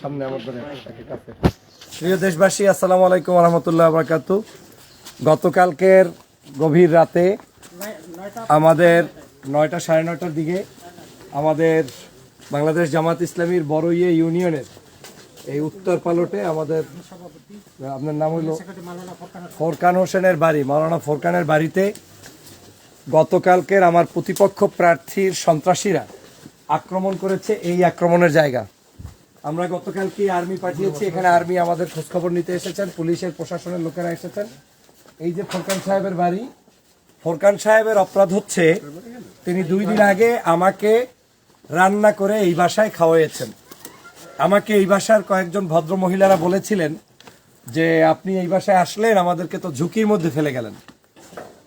সামনে আমার। প্রিয় দেশবাসী, আসসালামু আলাইকুম রহমতুল্লাহ বরকাত গতকালকের গভীর রাতে আমাদের নয়টা সাড়ে নয়টার দিকে আমাদের বাংলাদেশ জামাত ইসলামীর বড়ইয়ে ইউনিয়নের এই উত্তর পালটে আমাদের, আপনার নাম হলো ফোরকান হোসেনের বাড়ি, মাওলানা ফোরকানের বাড়িতে গতকালকের আমার প্রতিপক্ষ প্রার্থীর সন্ত্রাসীরা আক্রমণ করেছে এই আক্রমণের জায়গা। আমরা গতকালকে আর্মি পাঠিয়েছি, এখানে আর্মি আমাদের খোঁজখবর নিতে এসেছেন, পুলিশের, প্রশাসনের লোকেরা এসেছেন। এই যে ফোরকান সাহেবের বাড়ি, ফোরকান সাহেবের অপরাধ হচ্ছে, তিনি দুই দিন আগে আমাকে রান্না করে এই বাসায় খাওয়াইয়েছেন। আমাকে এই বাসার কয়েকজন ভদ্র মহিলারা বলেছিলেন যে, আপনি এই বাসায় আসলেন, আমাদেরকে তো ঝুঁকির মধ্যে ফেলে গেলেন।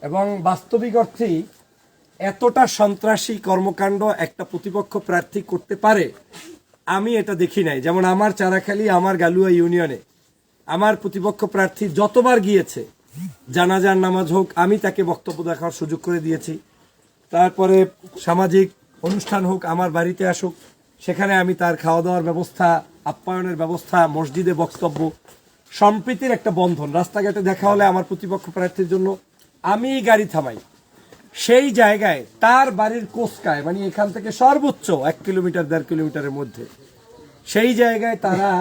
এবং বাস্তবিক অর্থেই এতটা সন্ত্রাসী কর্মকাণ্ড একটা প্রতিপক্ষ প্রার্থী করতে পারে, আমি এটা দেখি নাই। যেমন আমার চারাখালি, আমার গালুয়া ইউনিয়নে আমার প্রতিপক্ষ প্রার্থী যতবার গিয়েছে, জানাজার নামাজ হোক, আমি তাকে বক্তব্য দেখার সুযোগ করে দিয়েছি। তারপরে সামাজিক অনুষ্ঠান হোক, আমার বাড়িতে আসুক, সেখানে আমি তার খাওয়া দাওয়ার ব্যবস্থা, আপ্যায়নের ব্যবস্থা, মসজিদে বক্তব্য, সম্প্রীতির একটা বন্ধন। রাস্তাঘাটে দেখা হলে আমার প্রতিপক্ষ প্রার্থীর জন্য আমি গাড়ি থামাই। সেই জায়গায় তার বাড়ির কোসকায় মানে এখান থেকে সর্বোচ্চ এক কিলোমিটার, দেড় কিলোমিটারের মধ্যে, সেই জায়গায় তারা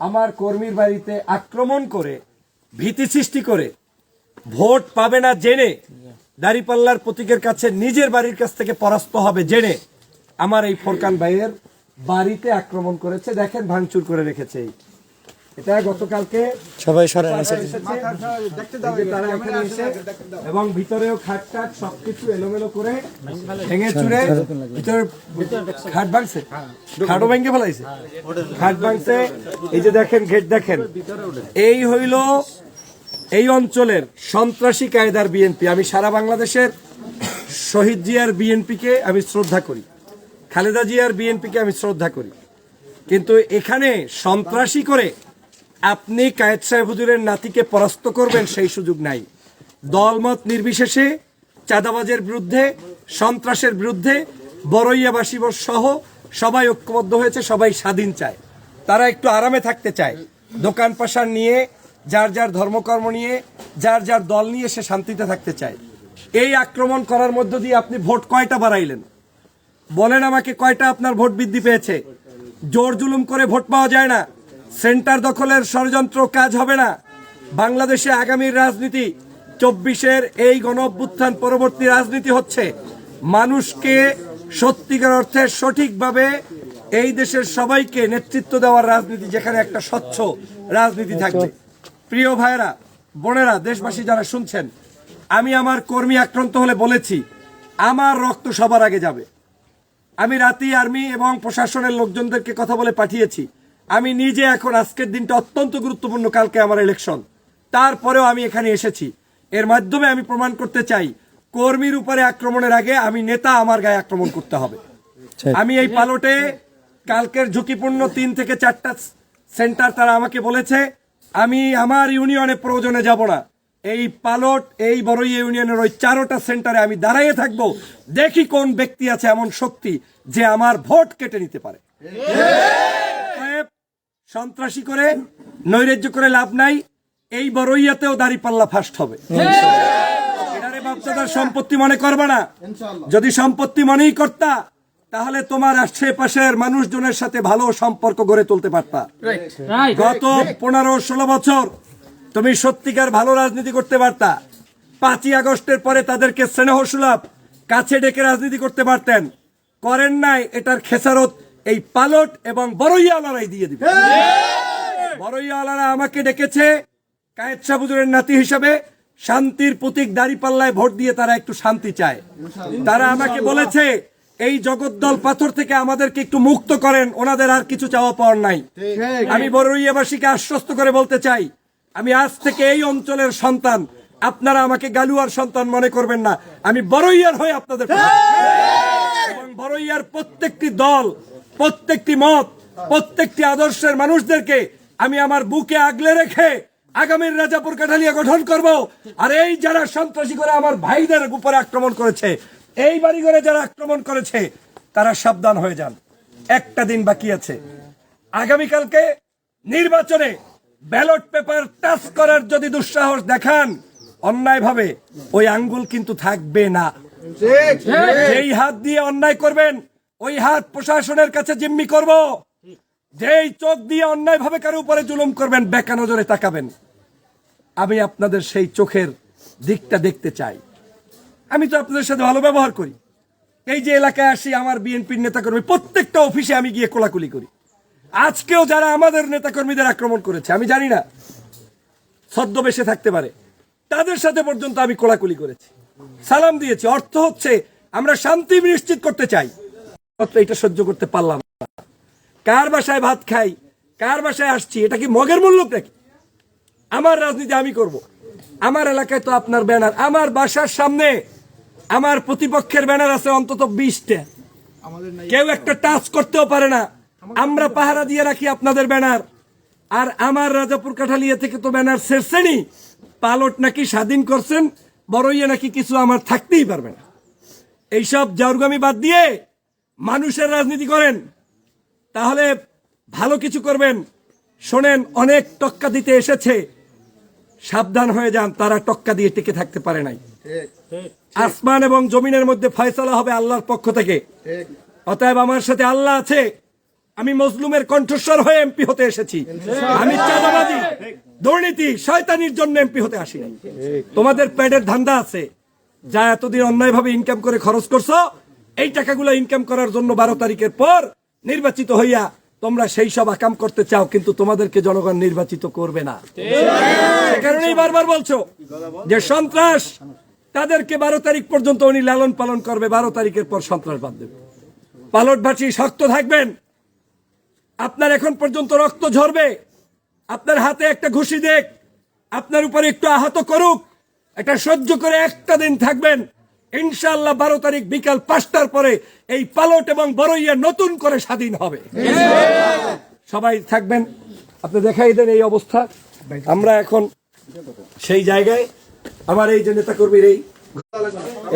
আমার কর্মীর বাড়িতে আক্রমণ করে, ভীতি সৃষ্টি করে, ভোট পাবে না জেনে দাঁড়িপাল্লার প্রতীকের কাছে নিজের বাড়ির কাছ থেকে পরাস্ত হবে জেনে আমার এই ফোরকান ভাইয়ের বাড়িতে আক্রমণ করেছে, দেখেন ভাঙচুর করে রেখেছে এই। এটা গতকালকে সবাই সরেন এই যে তারা এখানে এসে এবং ভিতরেও খাট টাট সবকিছু এলোমেলো করে ভেঙে চুরে ভিতরে খাট ভাঙছে। খাটও ভেঙে ফেলাইছে। খাট ভাঙছে। এই যে দেখেন গেট দেখেন। এই হইল এই অঞ্চলের সন্ত্রাসী কায়দার বিএনপি। আমি সারা বাংলাদেশের শহীদ জিয়ার বিএনপিকে আমি শ্রদ্ধা করি। খালেদা জিয়ার বিএনপিকে আমি শ্রদ্ধা করি। কিন্তু এখানে সন্ত্রাসী করে আপনি কায়েদ সাহেব হুজুরের নাতিকে পরাস্ত করবেন, সেই সুযোগ নাই। দলমত নির্বিশেষে, চাঁদাবাজের বিরুদ্ধে, সন্ত্রাসের বিরুদ্ধে বড়ইয়াবাসী সহ সবাই ঐক্যবদ্ধ হয়েছে, সবাই স্বাধীন চায়। তারা একটু আরামে থাকতে চায়। দোকান পাশার নিয়ে, যার যার ধর্মকর্ম নিয়ে, যার যার দল নিয়ে সে শান্তিতে থাকতে চায়। এই আক্রমণ করার মধ্য দিয়ে আপনি ভোট কয়টা বাড়াইলেন? বলেন আমাকে কয়টা আপনার ভোট বৃদ্ধি পেয়েছে? জোর জুলুম করে ভোট পাওয়া যায় না। সেন্টার দখলের ষড়যন্ত্র কাজ হবে না। বাংলাদেশে আগামীর রাজনীতি, চব্বিশের এই গণ পরবর্তী রাজনীতি হচ্ছে। মানুষকে সত্যিকার অর্থে সঠিকভাবে এই দেশের সবাইকে নেতৃত্ব দেওয়ার রাজনীতি, যেখানে একটা স্বচ্ছ রাজনীতি থাকবে। প্রিয় ভাইরা বোনেরা, দেশবাসী যারা শুনছেন, আমি আমার কর্মী আক্রান্ত হলে বলেছি, আমার রক্ত সবার আগে যাবে। আমি রাতে, আর্মি এবং প্রশাসনের লোকজনদেরকে কথা বলে পাঠিয়েছি। আমি নিজে এখন আজকের দিনটা অত্যন্ত গুরুত্বপূর্ণ কালকে আমার ইলেকশন তারপরেও আমি এখানে এসেছি। এর মাধ্যমে আমি প্রমাণ করতে চাই কর্মীর উপরে আক্রমণের আগে আমি নেতা আমার গায়ে আক্রমণ করতে হবে। আমি এই পালটে কালকের ঝুঁকিপূর্ণ তিন থেকে চারটা সেন্টার তারা আমাকে বলেছে আমি আমার ইউনিয়নে প্রয়োজনে যাব না। এই পালট এই বড়ই ইউনিয়নের ওই চারোটা সেন্টারে আমি দাঁড়াইয়ে থাকব দেখি কোন ব্যক্তি আছে এমন শক্তি যে আমার ভোট কেটে নিতে পারে। সন্ত্রাসী করে নৈরাজ্য করে লাভ নাই এই বড়ইয়াতেও দাড়ি পাল্লা ফার্স্ট হবে। এটারে বাপদাদার সম্পত্তি মনে করবে না। যদি সম্পত্তি মনেই করতা তাহলে তোমার আশেপাশের মানুষজনের সাথে ভালো সম্পর্ক গড়ে তুলতে পারতা। গত পনেরো ষোলো বছর তুমি সত্যিকার ভালো রাজনীতি করতে পারতা। পাঁচই আগস্টের পরে তাদেরকে স্নেহ সুলভ কাছে ডেকে রাজনীতি করতে পারতেন। করেন নাই এটার খেসারত এই পালট এবং বড়ইয়ালারাই দিয়ে দিবে। বড়ইয়ালারা আমাকে ডেকেছে কায়েদ সাবুজুরের নাতি হিসাবে। শান্তির প্রতীক দাঁড়িপাল্লায় ভোট দিয়ে তারা একটু শান্তি চায়। তারা আমাকে বলেছে এই জগদ্দল পাথর থেকে আমাদেরকে একটু মুক্ত করেন ওনাদের আর কিছু চাওয়া পাওয়ার নাই। আমি বড়ইয়াবাসীকে আশ্বস্ত করে বলতে চাই আমি আজ থেকে এই অঞ্চলের সন্তান। আপনারা আমাকে গালুয়ার সন্তান মনে করবেন না। আমি বড়ইয়ার হয়ে আপনাদের পাশে বড়ইয়ার প্রত্যেকটি দল প্রত্যেকটি মত প্রত্যেকটি আদর্শের মানুষদেরকে আমি আমার বুকে আগলে রেখে আগামীর রাজাপুর কাঠালিয়া গঠন করব। আর এই যারা সন্ত্রাসী করে আমার ভাইদের উপরে আক্রমণ করেছে এই বাড়ি করে যারা আক্রমণ করেছে তারা সাবধান হয়ে যান। একটা দিন বাকি আছে। আগামীকালকে নির্বাচনে ব্যালট পেপার টাচ করার যদি দুঃসাহস দেখান অন্যায়ভাবে ওই আঙ্গুল কিন্তু থাকবে না। যেই হাত দিয়ে অন্যায় করবেন ওই হাত প্রশাসনের কাছে জিম্মি করব। যেই চোখ দিয়ে অন্যায় ভাবে কারও উপরে জুলুম করবেন বেকা নজরে তাকাবেন। আমি আপনাদের সেই চোখের দিকটা দেখতে চাই। আমি তো আপনাদের সাথে ভালো ব্যবহার করি। এই যে এলাকায় আসি আমার বিএনপির নেতাকর্মী প্রত্যেকটা অফিসে আমি গিয়ে কোলাকুলি করি। আজকেও যারা আমাদের নেতাকর্মীদের আক্রমণ করেছে আমি জানি না ছদ্মবেশে থাকতে পারে তাদের সাথে পর্যন্ত আমি কোলাকুলি করেছি। সালাম দিয়েছি। অর্থ হচ্ছে আমরা শান্তি নিশ্চিত করতে চাই। অর্থ এটা সহ্য করতে পারলাম কার বাসায় ভাত খাই? কার বাসায় আসছি? এটা কি মগের মূল্য নাকি? আমার রাজনীতি আমি করব। আমার এলাকায় তো আপনার ব্যানার। আমার বাসার সামনে আমার প্রতিপক্ষের ব্যানার আছে অন্তত বিশটা। কেউ একটা টাচ করতেও পারে না। আমরা পাহারা দিয়ে রাখি আপনাদের ব্যানার। আর আমার রাজাপুর কাঠালিয়া থেকে তো ব্যানার শেরছেনি পালট নাকি স্বাধীন করছেন বড়ইয়ে নাকি কিছু আমার থাকতেই পারবে না। এইসব জাউরগামি বাদ দিয়ে মানুষের রাজনীতি করেন তাহলে ভালো কিছু করবেন। শোনেন অনেক টক্কা দিতে এসেছে। সাবধান হয়ে যান তারা টক্কা দিয়ে টিকে থাকতে পারে নাই। আসমান এবং জমিনের মধ্যে ফয়সলা হবে আল্লাহর পক্ষ থেকে। অতএব আমার সাথে আল্লাহ আছে। আমি মজলুমের কণ্ঠস্বর হয়ে এমপি হতে এসেছি। আমি দুর্নীতি শয়তানির জন্য এমপি হতে আসি তোমাদের প্যাডের ধান্দা আছে। যা এতদিন অন্যায়ভাবে ইনকাম করে খরচ করছ এই টাকাগুলো ইনকাম করার জন্য বারো তারিখের পর নির্বাচিত হইয়া তোমরা সেই সব আকাম করতে চাও কিন্তু তোমাদেরকে জনগণ নির্বাচিত করবে না। সে কারণেই বারবার বলছো যে সন্ত্রাস তাদেরকে বারো তারিখ পর্যন্ত উনি লালন পালন করবে বারো তারিখের পর সন্ত্রাস বাদ দেবে। পালট ভাটি শক্ত থাকবেন। আপনার এখন পর্যন্ত রক্ত ঝরবে। আপনার হাতে একটা ঘুষি দেখ। আপনার উপরে একটু আহত করুক। এটা সহ্য করে একটা দিন থাকবেন। ইনশাআল্লাহ বারো তারিখ বিকাল পাঁচটার পরে এই পালট এবং বড়ইয়া নতুন করে স্বাধীন হবে। সবাই থাকবেন, আপনি দেখাই দেন এই অবস্থা। আমরা এখন সেই জায়গায়, আমার এই যে নেতা কর্মীর এই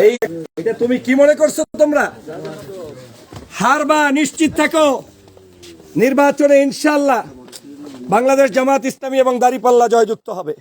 এই এটা তুমি কি মনে করছ তোমরা? হারবা নিশ্চিত থাকো। নির্বাচনে ইনশাল্লাহ বাংলাদেশ জামাত ইসলামী এবং দাঁড়িপাল্লা জয়যুক্ত হবে।